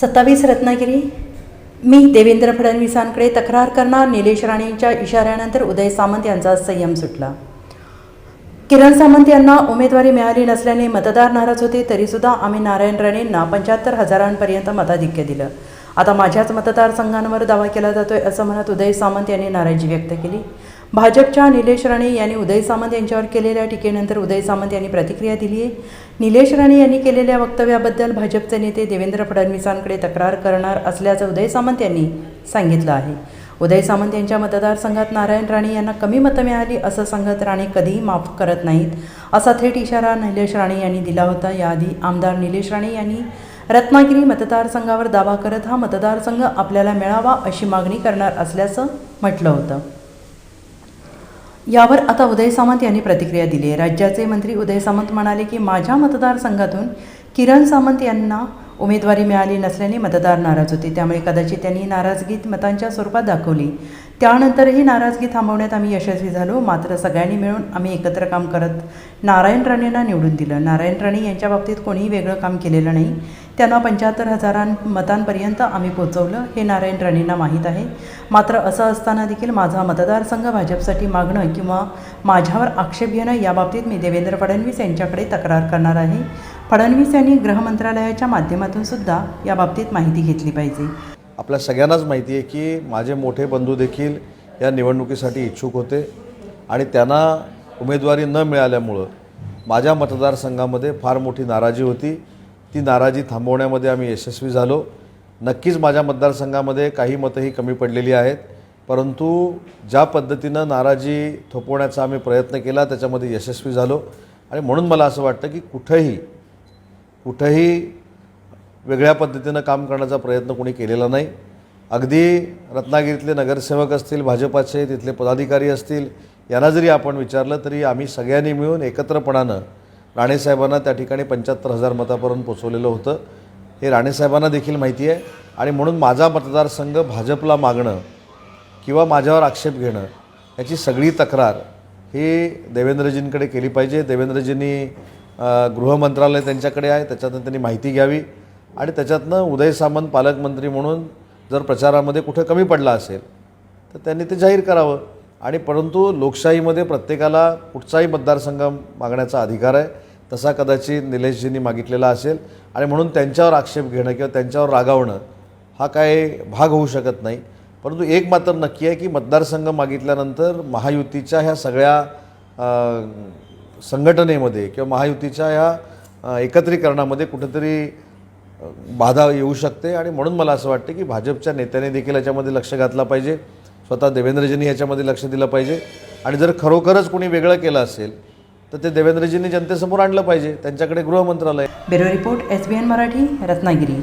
सत्तावीस रत्नागिरी. मी देवेंद्र फडणवीसांकडे तक्रार करणार निलेश राणेंच्या इशाऱ्यानंतर उदय सामंत यांचा संयम सुटला. किरण सामंत यांना उमेदवारी मिळाली नसल्याने मतदार नाराज होते तरीसुद्धा आम्ही नारायण राणेंना पंच्याहत्तर हजारांपर्यंत मताधिक्य दिलं. आता माझ्याच मतदारसंघांवर दावा केला जातोय असं म्हणत उदय सामंत यांनी नाराजी व्यक्त केली. भाजपच्या निलेश राणे यांनी उदय सामंत यांच्यावर केलेल्या टीकेनंतर उदय सामंत यांनी प्रतिक्रिया दिली आहे. निलेश राणे यांनी केलेल्या वक्तव्याबद्दल भाजपचे नेते देवेंद्र फडणवीसांकडे तक्रार करणार असल्याचं उदय सामंत यांनी सांगितलं आहे. उदय सामंत यांच्या मतदारसंघात नारायण राणे यांना कमी मतं मिळाली असं सांगत राणे कधीही माफ करत नाहीत. असा थेट इशारा निलेश राणे यांनी दिला होता. याआधी आमदार निलेश राणे यांनी रत्नागिरी मतदारसंघावर दावा करत हा मतदारसंघ आपल्याला मिळावा अशी मागणी करणार असल्याचं म्हटलं होतं. यावर आता उदय सामंत यांनी प्रतिक्रिया दिली आहे. राज्याचे मंत्री उदय सामंत म्हणाले की माझ्या मतदारसंघातून किरण सामंत यांना उमेदवारी मिळाली नसल्याने मतदार नाराज होते. त्यामुळे कदाचित त्यांनी नाराजगीत मतांच्या स्वरूपात दाखवली. त्यानंतरही नाराजगी थांबवण्यात आम्ही यशस्वी झालो. मात्र सगळ्यांनी मिळून आम्ही एकत्र काम करत नारायण राणेंना निवडून दिलं. नारायण राणे यांच्या बाबतीत कोणीही वेगळं काम केलेलं नाही. त्यांना पंच्याहत्तर हजारां मतांपर्यंत आम्ही पोचवलं हे नारायण राणेंना माहीत आहे. मात्र असं असताना देखील माझा मतदारसंघ भाजपसाठी मागणं किंवा माझ्यावर आक्षेप घेणं याबाबतीत मी देवेंद्र फडणवीस यांच्याकडे तक्रार करणार आहे. फडणवीस यांनी गृहमंत्रालयाच्या माध्यमातून सुद्धा याबाबतीत माहिती घेतली पाहिजे. आपल्या सगळ्यांनाच माहिती आहे की माझे मोठे बंधू देखील या निवडणुकीसाठी इच्छुक होते आणि त्यांना उमेदवारी न मिळाल्यामुळं माझ्या मतदारसंघामध्ये फार मोठी नाराजी होती. ती नाराजी थांबवण्यामध्ये आम्ही यशस्वी झालो. नक्कीच माझ्या मतदारसंघामध्ये काही मतंही कमी पडलेली आहेत. परंतु ज्या पद्धतीनं नाराजी थोपवण्याचा आम्ही प्रयत्न केला त्याच्यामध्ये यशस्वी झालो. आणि म्हणून मला असं वाटतं की कुठंही कुठंही वेगळ्या पद्धतीनं काम करण्याचा प्रयत्न कोणी केलेला नाही. अगदी रत्नागिरीतले नगरसेवक असतील भाजपाचे तिथले पदाधिकारी असतील यांना जरी आपण विचारलं तरी आम्ही सगळ्यांनी मिळून एकत्रपणानं राणेसाहेबांना त्या ठिकाणी पंच्याहत्तर हजार मतापर्यंत पोचवलेलं होतं. हे राणेसाहेबांना देखील माहिती आहे. आणि म्हणून माझा मतदारसंघ भाजपला मागणं किंवा माझ्यावर आक्षेप घेणं याची सगळी तक्रार ही देवेंद्रजींकडे केली पाहिजे. देवेंद्रजींनी गृहमंत्रालय त्यांच्याकडे आहे. त्याच्यातनं त्यांनी माहिती घ्यावी. आणि त्याच्यातनं उदय सामंत पालकमंत्री म्हणून जर प्रचारामध्ये कुठं कमी पडला असेल तर त्यांनी ते जाहीर करावं. आणि परंतु लोकशाहीमध्ये प्रत्येकाला कुठचाही मतदारसंघ मागण्याचा अधिकार आहे तसा कदाचित निलेशजींनी मागितलेला असेल. आणि म्हणून त्यांच्यावर आक्षेप घेणं किंवा त्यांच्यावर रागावणं हा काय भाग होऊ शकत नाही. परंतु एक मात्र नक्की आहे की मतदारसंघ मागितल्यानंतर महायुतीच्या ह्या सगळ्या संघटनेमध्ये किंवा महायुतीच्या ह्या एकत्रीकरणामध्ये कुठेतरी बाधा येऊ शकते. आणि म्हणून मला असं वाटतं की भाजपच्या नेत्याने देखील याच्यामध्ये लक्ष घातलं पाहिजे. स्वतः देवेंद्रजींनी याच्यामध्ये लक्ष दिलं पाहिजे. आणि जर खरोखरच कोणी वेगळं केलं असेल तर ते देवेंद्रजींनी जनतेसमोर आणलं पाहिजे त्यांच्याकडे गृहमंत्रालय. Bureau report S B N Marathi Ratnagiri.